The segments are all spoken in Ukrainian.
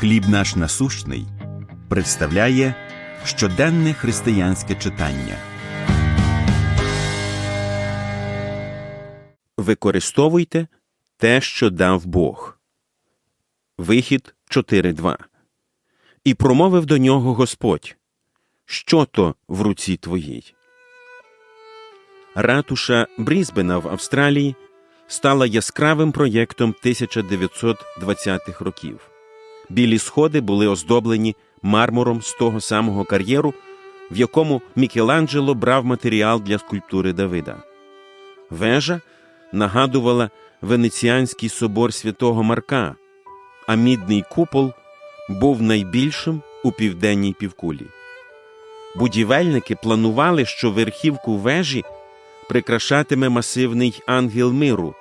Хліб наш насущний представляє щоденне християнське читання. Використовуйте те, що дав Бог. Вихід 4.2 І промовив до нього Господь Що то в руці твоїй? Ратуша Брізбена в Австралії стала яскравим проєктом 1920-х років. Білі сходи були оздоблені мармуром з того самого кар'єру, в якому Мікеланджело брав матеріал для скульптури Давида. Вежа нагадувала Венеціанський собор святого Марка, а мідний купол був найбільшим у південній півкулі. Будівельники планували, що верхівку вежі прикрашатиме масивний ангел миру,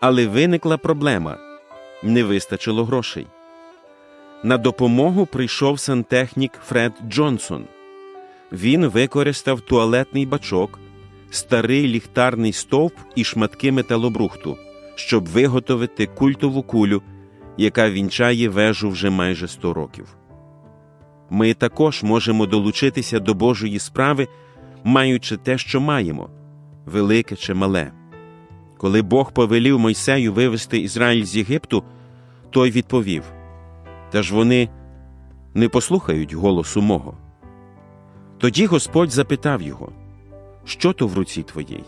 але виникла проблема не вистачило грошей. На допомогу прийшов сантехнік Фред Джонсон. Він використав туалетний бачок, старий ліхтарний стовп і шматки металобрухту, щоб виготовити культову кулю, яка вінчає вежу вже майже 100 років. Ми також можемо долучитися до Божої справи, маючи те, що маємо велике чи мале. Коли Бог повелів Мойсею вивести Ізраїль з Єгипту, той відповів Та ж вони не послухають голосу мого. Тоді Господь запитав його, Що то в руці твоїй?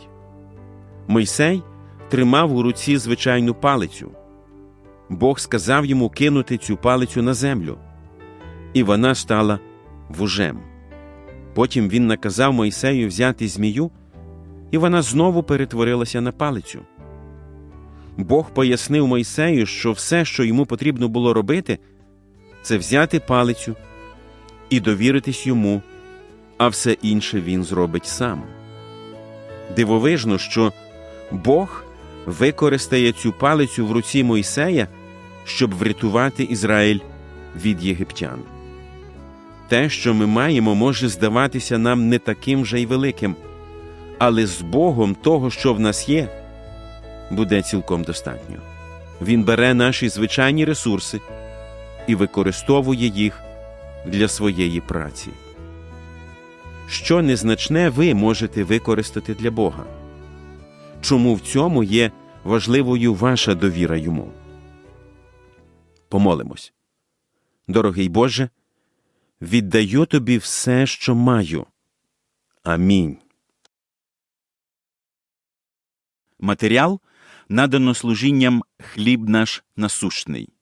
Мойсей тримав у руці звичайну палицю. Бог сказав йому кинути цю палицю на землю, і вона стала вужем. Потім він наказав Мойсею взяти змію, і вона знову перетворилася на палицю. Бог пояснив Мойсею, що все, що йому потрібно було робити, це взяти палицю і довіритись йому, а все інше він зробить сам. Дивовижно, що Бог використає цю палицю в руці Мойсея, щоб врятувати Ізраїль від єгиптян. Те, що ми маємо, може здаватися нам не таким же й великим, але з Богом того, що в нас є, буде цілком достатньо. Він бере наші звичайні ресурси і використовує їх для своєї праці. Що незначне ви можете використати для Бога? Чому в цьому є важливою ваша довіра йому? Помолимось. Дорогий Боже, віддаю тобі все, що маю. Амінь. Матеріал надано служінням хліб наш насущний.